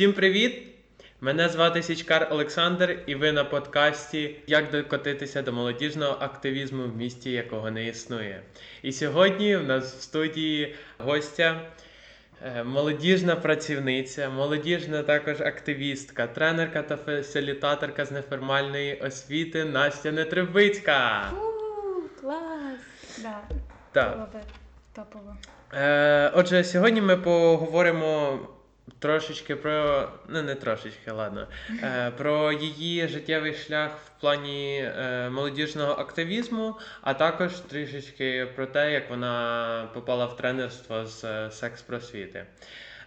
Всім привіт! Мене звати Січкар Олександр, і ви на подкасті Як докотитися до молодіжного активізму в місті, якого не існує. І сьогодні в нас в студії гостя. е, Молодіжна працівниця, молодіжна також активістка, тренерка та фасилітаторка з неформальної освіти Настя Нетребицька. У, клас! Да, Так. топово. Е, отже, сьогодні ми поговоримо трошечки про. Ну, не трошечки, ладно. Е, про її життєвий шлях в плані е, молодіжного активізму, а також трішечки про те, як вона попала в тренерство з е, секс-просвіти.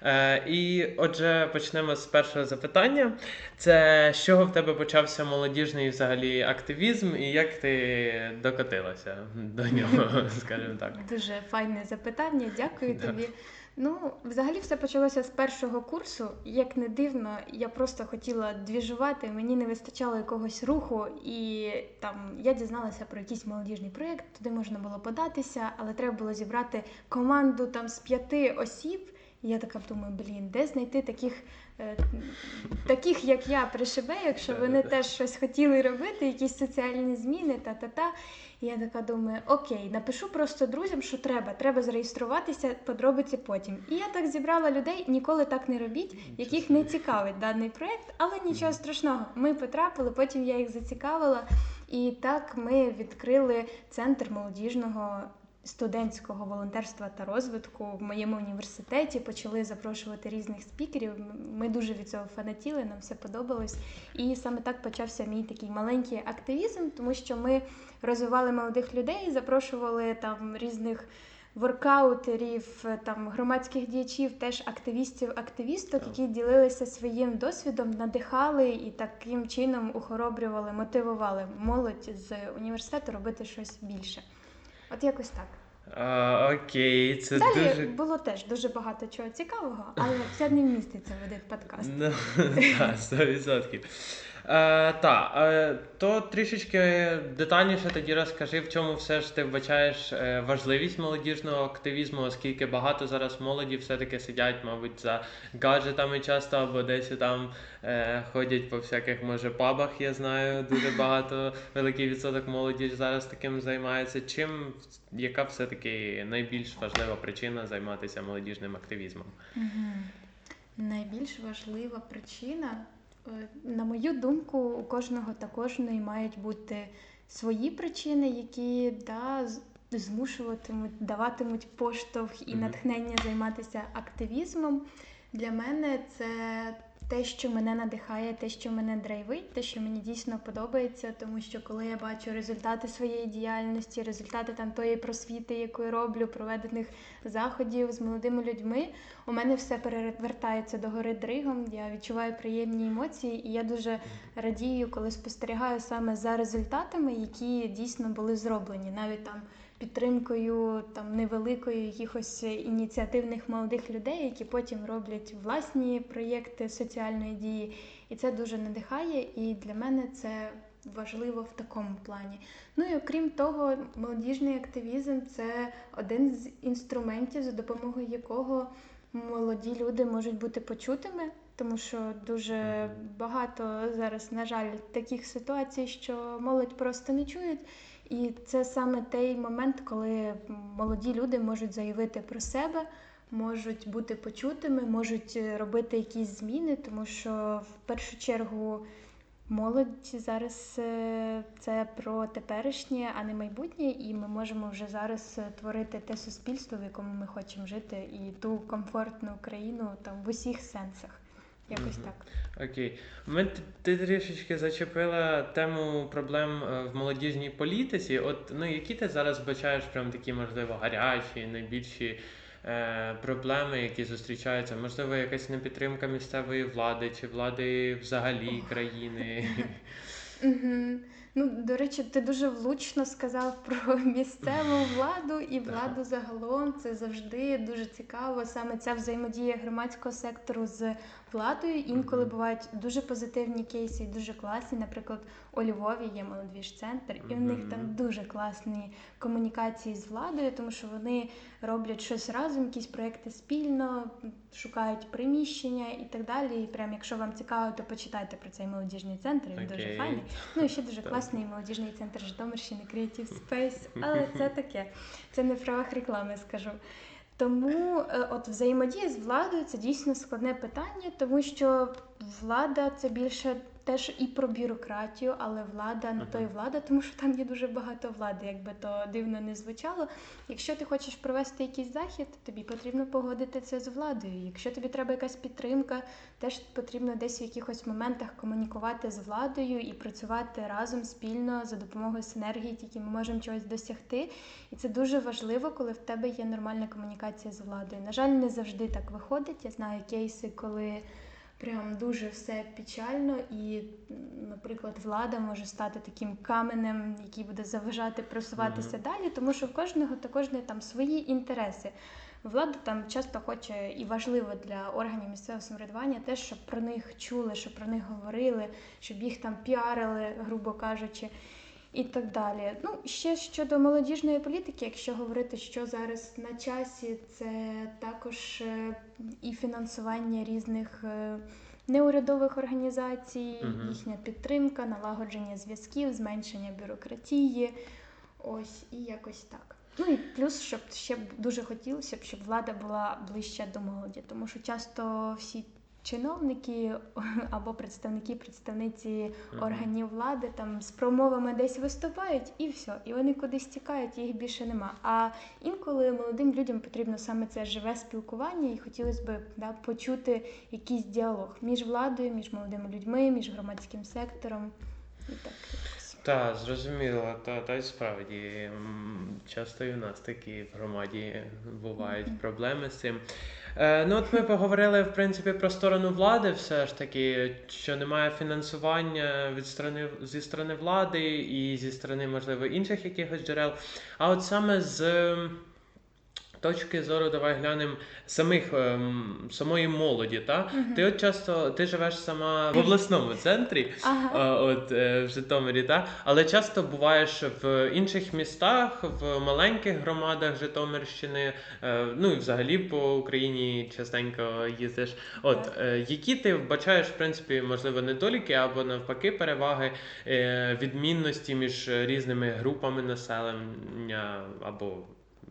Е, і отже, почнемо з першого запитання. Це з чого в тебе почався молодіжний взагалі активізм, і як ти докотилася до нього, скажімо так. Дуже файне запитання, дякую Да. тобі. Ну, взагалі все почалося з першого курсу. Як не дивно, я просто хотіла двіжувати, мені не вистачало якогось руху, і там я дізналася про якийсь молодіжний проєкт, туди можна було податися, але треба було зібрати команду там з п'яти осіб. І я така думаю, блін, де знайти таких, е, таких як я, пришибе, якщо вони теж щось хотіли робити, якісь соціальні зміни, та-та-та. Я така думаю, окей, напишу просто друзям, що треба. Треба зареєструватися, подробиці потім. І я так зібрала людей, ніколи так не робіть, яких не цікавить даний проект, але нічого страшного. Ми потрапили, потім я їх зацікавила. І так ми відкрили центр молодіжного. Студентського волонтерства та розвитку в моєму університеті почали запрошувати різних спікерів. Ми дуже від цього фанатіли, нам все подобалось. І саме так почався мій такий маленький активізм, тому що ми розвивали молодих людей, запрошували там різних воркаутерів, там громадських діячів, теж активістів, активісток, які ділилися своїм досвідом, надихали і таким чином ухороблювали, мотивували молодь з університету робити щось більше. От якось так. А, окей, це Далі дуже. було теж дуже багато чого цікавого, але все не вміститься в один подкаст. Ну, так, 100%. Е, та, е, то трішечки детальніше тоді розкажи, в чому все ж ти вбачаєш е, важливість молодіжного активізму, оскільки багато зараз молоді все-таки сидять, мабуть, за гаджетами часто або десь там е, ходять по всяких, може, пабах, я знаю, дуже багато, великий відсоток молоді зараз таким займається. Чим, яка все-таки найбільш важлива причина займатися молодіжним активізмом? Мгм. Найбільш важлива причина, на мою думку, у кожного та кожної мають бути свої причини, які да, змушуватимуть, даватимуть поштовх і натхнення займатися активізмом. Для мене це те, що мене надихає, те, що мене драйвить, те, що мені дійсно подобається, тому що коли я бачу результати своєї діяльності, результати там тої просвіти, яку я роблю, проведених заходів з молодими людьми, у мене все перевертається до гори дригом. Я відчуваю приємні емоції, і я дуже радію, коли спостерігаю саме за результатами, які дійсно були зроблені, навіть там підтримкою там невеликої якихось ініціативних молодих людей, які потім роблять власні проєкти соціальної дії. І це дуже надихає, і для мене це важливо в такому плані. Ну і окрім того, молодіжний активізм це один з інструментів, за допомогою якого молоді люди можуть бути почутими, тому що дуже багато зараз, на жаль, таких ситуацій, що молодь просто не чують. І це саме той момент, коли молоді люди можуть заявити про себе, можуть бути почутими, можуть е, робити якісь зміни, тому що в першу чергу молодь зараз е, це про теперішнє, а не майбутнє, і ми можемо вже зараз е, творити те суспільство, в якому ми хочемо жити, і ту комфортну країну там в усіх сенсах. Якось так. Окей. Ми ти трішечки зачепила тему проблем е, в молодіжній політиці. От ну які ти зараз бачаєш прям такі, можливо, гарячі, найбільші е, проблеми, які зустрічаються? Можливо, якась непідтримка місцевої влади чи влади взагалі країни. Ну, до речі, ти дуже влучно сказав про місцеву владу і владу загалом. Це завжди дуже цікаво. Саме ця взаємодія громадського сектору з владою. Інколи бувають дуже позитивні кейси дуже класні. Наприклад, у Львові є молодіж центр, і в них там дуже класні комунікації з владою, тому що вони роблять щось разом, якісь проекти спільно, шукають приміщення і так далі. І прям, якщо вам цікаво, то почитайте про цей молодіжний центр. Він дуже файний. Ну і ще дуже класний молодіжний центр Житомирщини Creative Space, але це таке. Це не в правах реклами скажу. Тому е, от взаємодія з владою це дійсно складне питання, тому що влада це більше теж і про бюрократію, але влада на Мгм. то й влада, тому що там є дуже багато влади, якби то дивно не звучало. Якщо ти хочеш провести якийсь захід, тобі потрібно погодити це з владою. Якщо тобі треба якась підтримка, теж потрібно десь в якихось моментах комунікувати з владою і працювати разом спільно за допомогою синергії, тільки ми можемо чогось досягти. І це дуже важливо, коли в тебе є нормальна комунікація з владою. На жаль, не завжди так виходить. Я знаю кейси, коли прям дуже все печально, і, наприклад, влада може стати таким каменем, який буде заважати просуватися далі, тому що в кожного також не там свої інтереси. Влада там часто хоче і важливо для органів місцевого самоврядування те, щоб про них чули, щоб про них говорили, щоб їх там піарили, грубо кажучи, і так далі. Ну, ще щодо молодіжної політики, якщо говорити, що зараз на часі, це також е, і фінансування різних е, неурядових організацій, їхня підтримка, налагодження зв'язків, зменшення бюрократії. Ось і якось так. Ну і плюс, щоб ще б дуже хотілося б, щоб влада була ближче до молоді, тому що часто всі чиновники або представники, представниці органів влади там з промовами десь виступають і все, і вони кудись тікають, їх більше нема. А інколи молодим людям потрібно саме це живе спілкування, і хотілося б да, почути якийсь діалог між владою, між молодими людьми, між громадським сектором і так. Так, зрозуміло, та, та й справді часто і в нас такі в громаді бувають проблеми з цим. Е, ну, от ми поговорили в принципі про сторону влади, все ж таки, що немає фінансування від сторони зі сторони влади і зі сторони, можливо, інших якихось джерел. А от саме з точки зору, давай глянемо самих ем, самої молоді, та? Мгм. Ти от часто ти живеш сама в обласному центрі. Ага. А, От е, в Житомирі, та але часто буваєш в інших містах, в маленьких громадах Житомирщини, е, ну і взагалі по Україні частенько їздиш. От е, які ти вбачаєш, в принципі, можливо, недоліки або навпаки переваги е, відмінності між різними групами населення або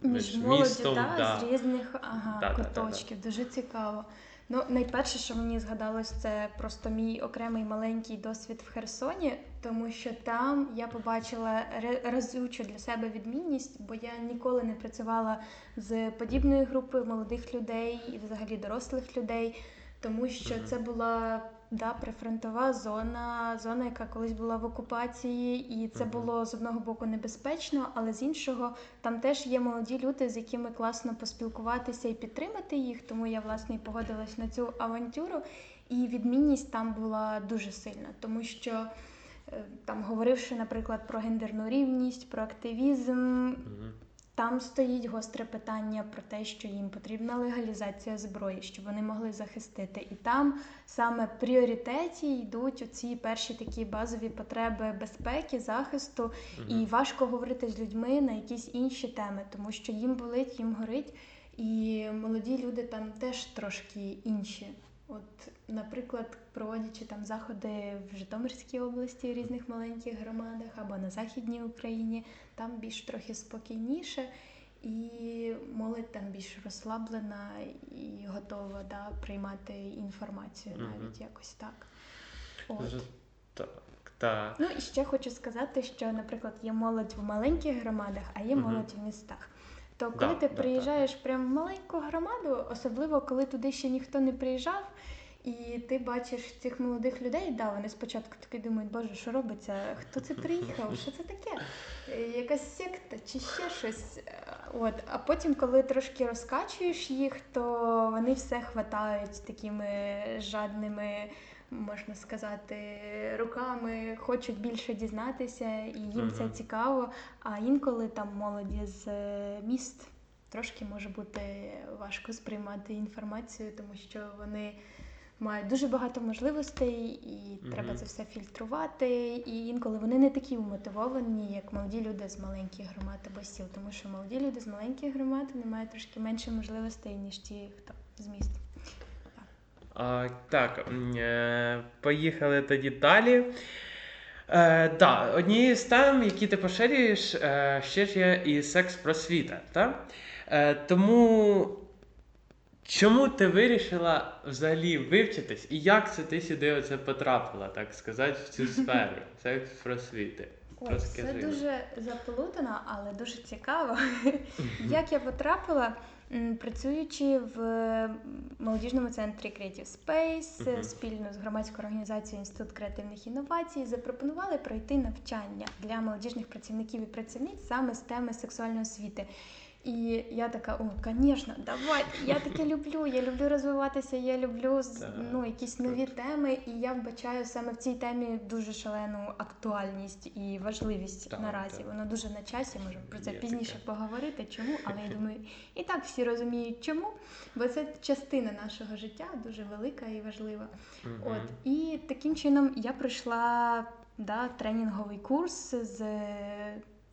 Між молоді, містом, та, да. з різних ага, Да, да, да, куточків. Дуже цікаво. Ну, найперше, що мені згадалось, це просто мій окремий маленький досвід в Херсоні, тому що там я побачила разючу для себе відмінність, бо я ніколи не працювала з подібною групою молодих людей і взагалі дорослих людей, тому що це була да, прифронтова зона, зона, яка колись була в окупації, і це було з одного боку небезпечно, але з іншого там теж є молоді люди, з якими класно поспілкуватися і підтримати їх. Тому я власне і погодилась на цю авантюру. І відмінність там була дуже сильна, тому що е, там, говоривши, наприклад, про гендерну рівність, про активізм, Мгм. Там стоїть гостре питання про те, що їм потрібна легалізація зброї, щоб вони могли захистити. І там саме в пріоритеті йдуть оці перші такі базові потреби безпеки, захисту. І важко говорити з людьми на якісь інші теми, тому що їм болить, їм горить, і молоді люди там теж трошки інші. От, наприклад, проводячи там заходи в Житомирській області в різних маленьких громадах або на Західній Україні, там більш трохи спокійніше, і молодь там більш розслаблена і готова да, приймати інформацію навіть якось так. От. Так, так. Ну і ще хочу сказати, що, наприклад, є молодь в маленьких громадах, а є Мгм. молодь в містах. То коли Да, ти да, приїжджаєш прямо в маленьку громаду, особливо коли туди ще ніхто не приїжджав, і ти бачиш цих молодих людей, да, вони спочатку таки думають, боже, що робиться? Хто це приїхав? Що це таке? Е, Якась секта чи ще щось. Е, От, а потім, коли трошки розкачуєш їх, то вони все хватають такими жадними можна сказати, руками хочуть більше дізнатися, і їм це цікаво. А інколи там молоді з е, міст трошки може бути важко сприймати інформацію, тому що вони мають дуже багато можливостей, і Мгм. треба це все фільтрувати. І інколи вони не такі вмотивовані, як молоді люди з маленьких громад або сіл, тому що молоді люди з маленьких громад вони мають трошки менше можливостей, ніж ті, хто з міст. А, так, е, поїхали тоді далі. Е, да, однією з тем, які ти поширюєш, е, ще ж є і секс-просвіта. Так? Е, тому чому ти вирішила взагалі вивчитись, і як це ти сюди оце потрапила, так сказати, в цю сферу секс-просвіти? Ой, це дуже заплутано, але дуже цікаво. Як я потрапила, працюючи в молодіжному центрі Creative Space uh-huh. спільно з громадською організацією Інститут креативних інновацій, запропонували пройти навчання для молодіжних працівників і працівниць саме з теми сексуальної освіти. І я така, о, звісно, давай, я таке люблю, я люблю розвиватися, я люблю ну, якісь нові теми, і я вбачаю саме в цій темі дуже шалену актуальність і важливість Так, наразі. так. Воно дуже на часі, можемо про це пізніше таке. поговорити. Чому? Але я думаю, і так всі розуміють, чому, бо це частина нашого життя, дуже велика і важлива. Мгм. От і таким чином я пройшла да, тренінговий курс з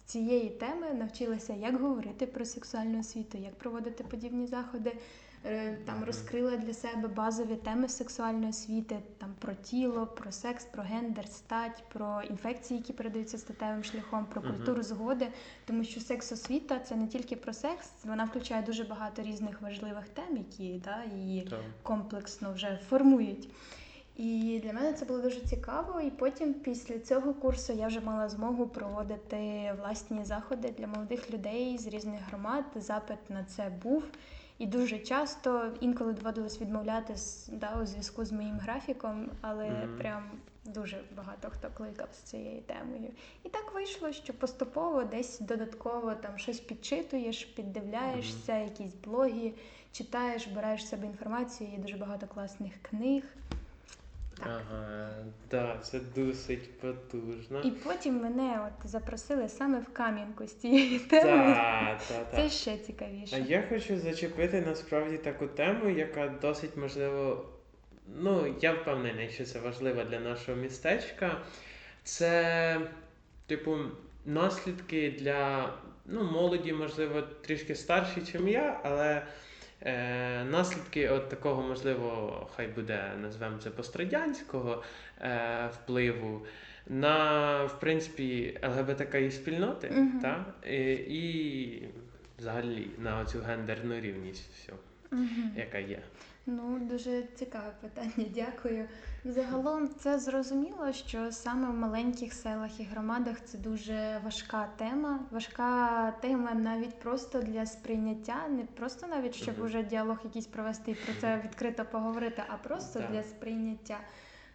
цієї теми, навчилася, як говорити про сексуальну освіту, як проводити подібні заходи. Е, Там розкрила для себе базові теми сексуальної освіти, там про тіло, про секс, про гендер, стать, про інфекції, які передаються статевим шляхом, про культуру згоди, тому що секс-освіта це не тільки про секс, вона включає дуже багато різних важливих тем, які да, її комплексно вже формують. І для мене це було дуже цікаво. І потім, після цього курсу, я вже мала змогу проводити власні заходи для молодих людей з різних громад. Запит на це був. І дуже часто інколи доводилось відмовлятись да, у зв'язку з моїм графіком, але Мгм. прям дуже багато хто кликав з цією темою. І так вийшло, що поступово десь додатково там щось підчитуєш, піддивляєшся, якісь блоги, читаєш, береш себе інформацію, є дуже багато класних книг. Так. Ага, да, це досить потужно. І потім мене от запросили саме в Кам'янку з цієї теми. Так, так, Це так. ще А я хочу зачепити насправді таку тему, яка досить можливо. Ну, я впевнений, що це важливо для нашого містечка. Це, типу, наслідки для ну, молоді, можливо, трішки старші, ніж я, але е, наслідки от такого, можливо, хай буде, назвемо це пострадянського е, впливу на, в принципі, ЛГБТКІ спільноти, угу. та? І, і взагалі на цю гендерну рівність всю, угу. яка є. Ну, дуже цікаве питання, дякую. Загалом це зрозуміло, що саме в маленьких селах і громадах це дуже важка тема. Важка тема навіть просто для сприйняття, не просто навіть щоб уже діалог якийсь провести і про це відкрито поговорити, а просто Так. для сприйняття.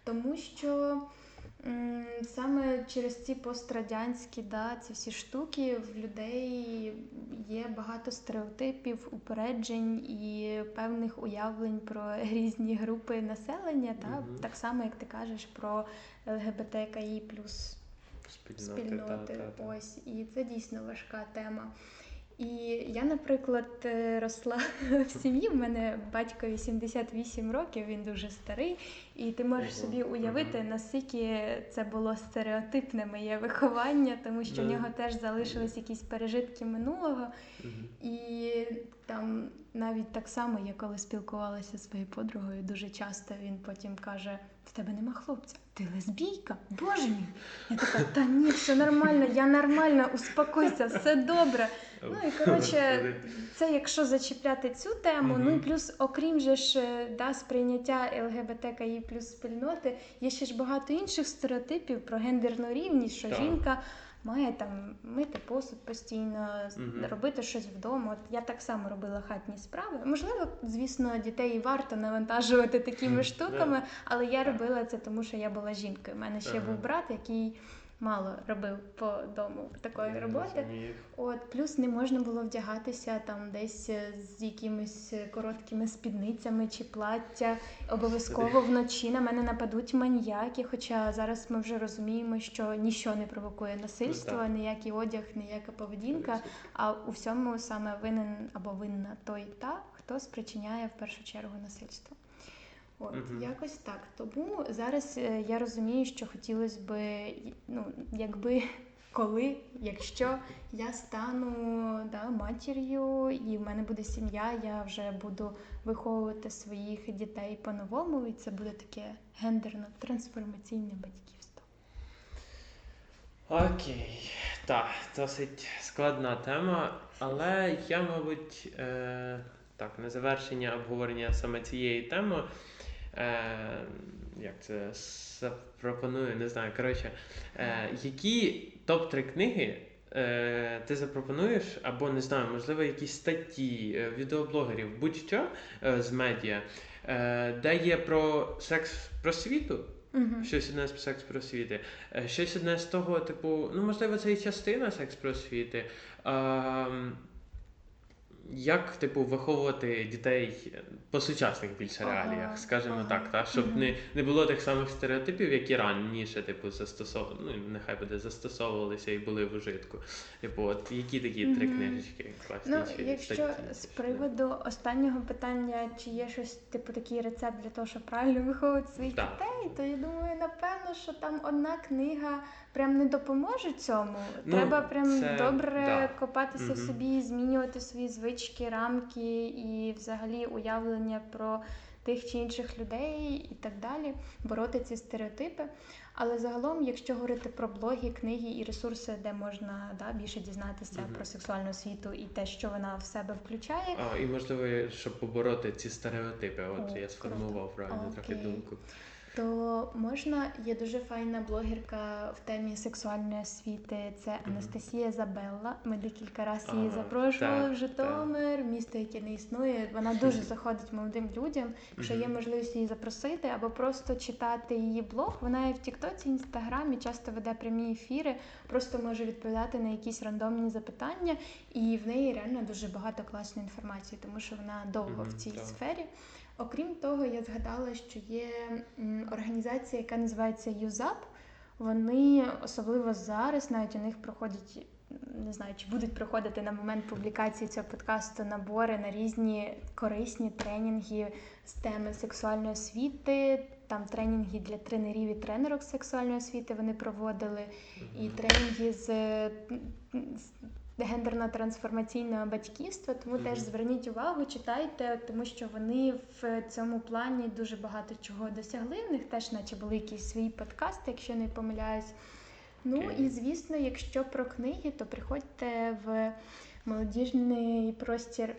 Тому що саме через ці пострадянські да, ці всі штуки в людей є багато стереотипів, упереджень і певних уявлень про різні групи населення, та Мгм. так само, як ти кажеш, про ЛГБТКІ плюс Спільноти. спільноти. та, та, та. Ось і це дійсно важка тема. І я, наприклад, е, росла в сім'ї. В мене батько 88 років, він дуже старий, і ти можеш собі уявити, наскільки це було стереотипне моє виховання, тому що в нього теж залишились якісь пережитки минулого. І там навіть так само, я коли спілкувалася зі своєю подругою, дуже часто він потім каже: в тебе нема хлопця, ти лесбійка? Боже мій. Я така, та ні, все нормально, я нормальна, успокойся, все добре. Ну і коротше, це якщо зачіпляти цю тему, ну і плюс, окрім же ж е, да, сприйняття ЛГБТКІ плюс спільноти, є ще ж багато інших стереотипів про гендерну рівність, що Так. жінка має там мити посуд постійно, угу. Робити щось вдома. От я так само робила хатні справи. Можливо, звісно, дітей варто навантажувати такими штуками, але я робила це тому, що я була жінкою. У мене ще Ага. був брат, який мало робив по дому такої роботи. От плюс не можна було вдягатися там десь з якимись короткими спідницями чи плаття. Обов'язково вночі на мене нападуть маніяки. Хоча зараз ми вже розуміємо, що ніщо не провокує насильство, Ну, ніякий одяг, ніяка поведінка. А у всьому саме винен або винна той та, хто спричиняє в першу чергу насильство. От, Мгм. якось так. Тому зараз е, я розумію, що хотілося би, ну, якби коли, якщо я стану да, матір'ю і в мене буде сім'я, я вже буду виховувати своїх дітей по-новому, і це буде таке гендерно-трансформаційне батьківство. Окей, так, досить складна тема, але я, мабуть, е, так, на завершення обговорення саме цієї теми, е, як це запропоную, не знаю. Коротше, е, які топ-3 книги е, ти запропонуєш, або не знаю, можливо, якісь статті, е, відеоблогерів, будь-що е, з медіа, е, де є про секс просвіту, Угу. Щось одне з секс просвіти. Е, Щось одне з того, типу, ну можливо, це і частина секс просвіти. А, як, типу, виховувати дітей по сучасних більше Ага, реаліях, скажімо ага. так, та? щоб не, не було тих самих стереотипів, які раніше, типу, застосов... ну, нехай буде застосовувалися і були в ужитку. Типу, от які такі три книжечки класні Ну, чи якщо статті? з приводу останнього питання, чи є щось типу такий рецепт для того, щоб правильно виховувати своїх Так. дітей, то я думаю, напевно, що там одна книга прям не допоможе цьому. Ну, Треба прям це- добре да. копатися в собі, змінювати свої звички, рамки і взагалі уявлення про тих чи інших людей і так далі, бороти ці стереотипи. Але загалом, якщо говорити про блоги, книги і ресурси, де можна да, більше дізнатися Мгм. про сексуальну освіту і те, що вона в себе включає, А, і можливо, щоб побороти ці стереотипи. От О, я сформував правильно трохи думку. То можна є дуже файна блогерка в темі сексуальної освіти. Це Анастасія Забелла. Ми декілька разів її Ага, запрошували в Житомир, місто, яке не існує. Вона дуже заходить молодим людям. Якщо є можливість її запросити або просто читати її блог, вона і в Тіктоці, Інстаграмі часто веде прямі ефіри, просто може відповідати на якісь рандомні запитання, і в неї реально дуже багато класної інформації, тому що вона довго в цій так. сфері. Окрім того, я згадала, що є організація, яка називається ЮЗАП. Вони особливо зараз, навіть у них проходять, не знаю, чи будуть проходити на момент публікації цього подкасту набори на різні корисні тренінги з теми сексуальної освіти. Там тренінги для тренерів і тренерок сексуальної освіти вони проводили, і тренінги з, з гендерно-трансформаційного батьківства. Тому теж зверніть увагу, читайте, тому що вони в цьому плані дуже багато чого досягли. В них теж, наче були якісь свої подкасти, якщо не помиляюсь. Ну okay. і звісно, якщо про книги, то приходьте в молодіжний простір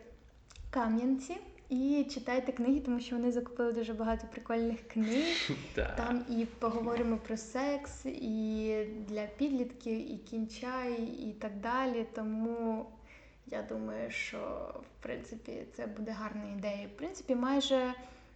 Кам'янці. І читайте книги, тому що вони закупили дуже багато прикольних книг. Там і поговоримо про секс, і для підлітків, і кінчай, і так далі. Тому я думаю, що в принципі це буде гарна ідея. В принципі, майже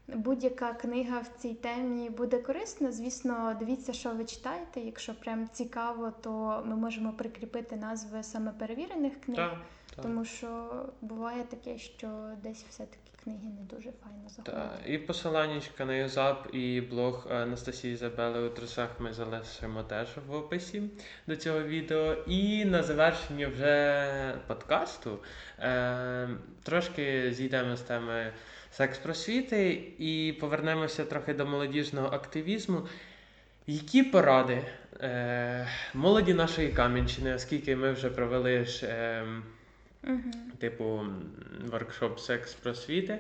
будь-яка книга в цій темі буде корисна. Звісно, дивіться, що ви читаєте. Якщо прям цікаво, то ми можемо прикріпити назви саме перевірених книг. Так, так. Тому що буває таке, що десь все-таки книги не дуже файно заходять. Так, і посиланнячка на юзап і блог Анастасії Забели у трусах ми залишимо теж в описі до цього відео. І на завершення вже подкасту е, трошки зійдемо з теми секс-просвіти і повернемося трохи до молодіжного активізму. Які поради е, молоді нашої Кам'янщини, оскільки ми вже провели ж. Е, Угу. типу воркшоп секс просвіти.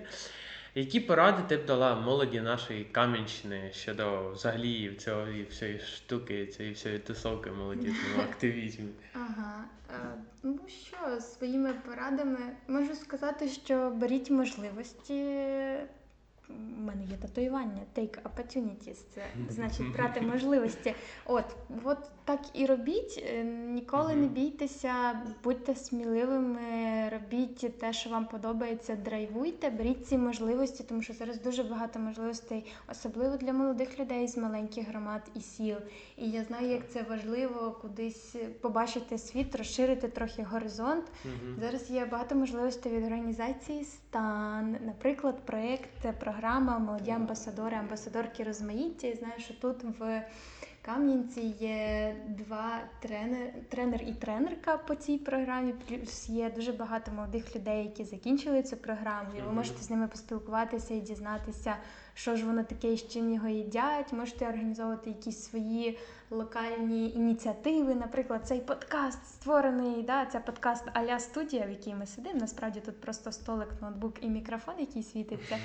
Які поради ти б дала молоді нашої Кам'янщини щодо взагалі цього і всієї штуки, цієї всієї тусовки молодіжного активізму? Ага. Е, Ну що, своїми порадами можу сказати, що беріть можливості, У мене є татуювання, take opportunities, це значить брати можливості. От, от так і робіть. е, Ніколи не бійтеся, будьте сміливими, робіть те, що вам подобається, драйвуйте, беріть ці можливості, тому що зараз дуже багато можливостей, особливо для молодих людей з маленьких громад і сіл. І я знаю, як це важливо кудись побачити світ, розширити трохи горизонт. Зараз є багато можливостей від організації стан, наприклад, проєкт, програма Молоді амбасадори, амбасадорки розмаїття. Я знаю, що тут в Кам'янці є два тренер, тренер і тренерка по цій програмі. Плюс є дуже багато молодих людей, які закінчили цю програму. І ви можете з ними поспілкуватися і дізнатися, що ж воно таке з чим його їдять. Можете організовувати якісь свої локальні ініціативи. Наприклад, цей подкаст створений. Да, це подкаст Аля студія, в якій ми сидимо. Насправді тут просто столик, ноутбук і мікрофон, який світиться.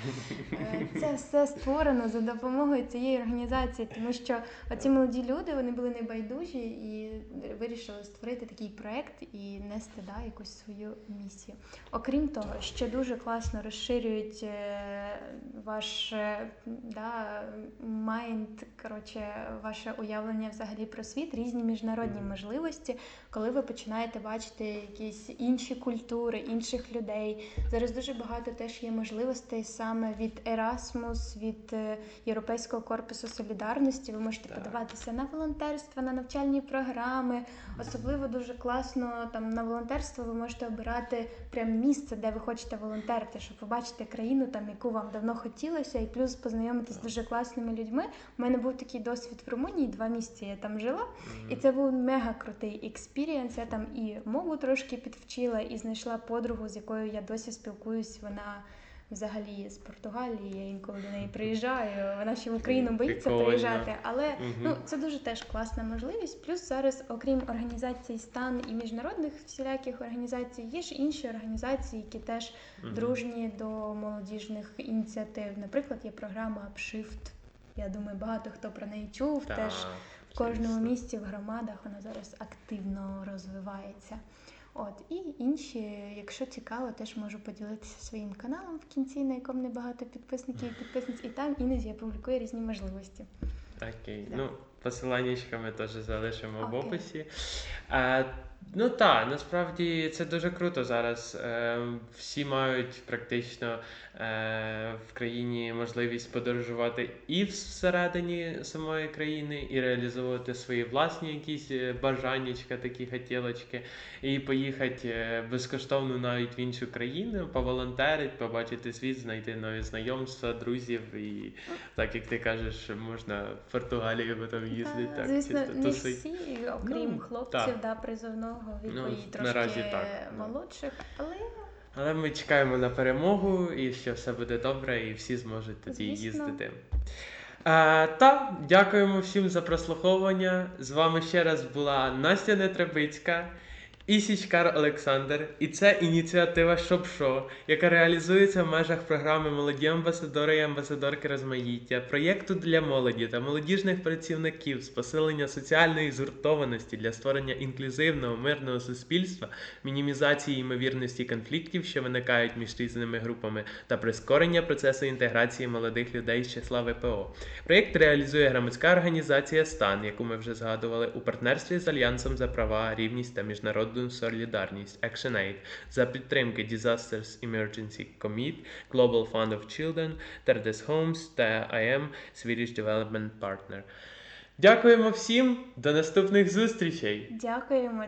Е, Це все створено за допомогою цієї організації, тому що оці молоді люди вони були небайдужі і вирішили створити такий проект і нести да, якусь свою місію. Окрім того, ще дуже класно розширюють е, ваш е, да, майнд, коротше, ваше уявлення взагалі про світ, різні міжнародні можливості, коли ви починаєте бачити якісь інші культури, інших людей. Зараз дуже багато теж є можливостей саме від Erasmus, від е, Європейського корпусу солідарності. Ви можете Так. подаватися на волонтерство, на навчальні програми. Особливо дуже класно там на волонтерство ви можете обирати прям місце, де ви хочете волонтерити, щоб побачити країну, там яку вам давно хотілося, і плюс познайомитись з дуже класними людьми. У мене був такий досвід в Румунії, два місяці я там жила. І це був мега крутий експірієнс. Я там і мову трошки підвчила, і знайшла подругу, з якою я досі спілкуюсь. Вона взагалі з Португалії. Я інколи до неї приїжджаю. Вона ще в Україну боїться Прикольно. приїжджати, але Мгм. ну це дуже теж класна можливість. Плюс зараз, окрім організацій стан і міжнародних всіляких організацій, є ж інші організації, які теж Мгм. дружні до молодіжних ініціатив. Наприклад, є програма Upshift. Я думаю, багато хто про неї чув. Так, Теж в кожному місті в громадах вона зараз активно розвивається. От і інші, якщо цікаво, теж можу поділитися своїм каналом в кінці, на якому небагато підписників і підписниць, і там іноді я публікую різні можливості. Окей. Да. Ну, посиланнячка ми теж залишимо в описі. Е, ну так, насправді це дуже круто зараз. Е, всі мають практично е, в країні можливість подорожувати і всередині самої країни, і реалізовувати свої власні якісь е, бажаннячка, такі хотілочки, і поїхати е, безкоштовно навіть в іншу країну, поволонтерить, побачити світ, знайти нові знайомства, друзів і так як ти кажеш, можна в Португалію потім їздити. Та, так, Звісно, чисто не тусить. всі, окрім Ну, хлопців так. да, призовного віку Ну, і трошки наразі так, молодших, але Але ми чекаємо на перемогу і що все буде добре, і всі зможуть тоді Звісно. їздити. А, та дякуємо всім за прослуховування. З вами ще раз була Настя Нетребицька і Січкар Олександр. І це ініціатива Шоп Шо, яка реалізується в межах програми Молоді амбасадори і амбасадорки розмаїття, проєкту для молоді та молодіжних працівників з посилення соціальної згуртованості для створення інклюзивного мирного суспільства, мінімізації ймовірності конфліктів, що виникають між різними групами, та прискорення процесу інтеграції молодих людей з числа ВПО. Проєкт реалізує громадська організація Стан, яку ми вже згадували у партнерстві з Альянсом за права, рівність та міжнародну солідарність ActionAid за підтримки Disasters Emergency Commit, Global Fund of Children, Terdes Homes та IM Swedish Development Partner. Дякуємо всім, до наступних зустрічей! дякуємо.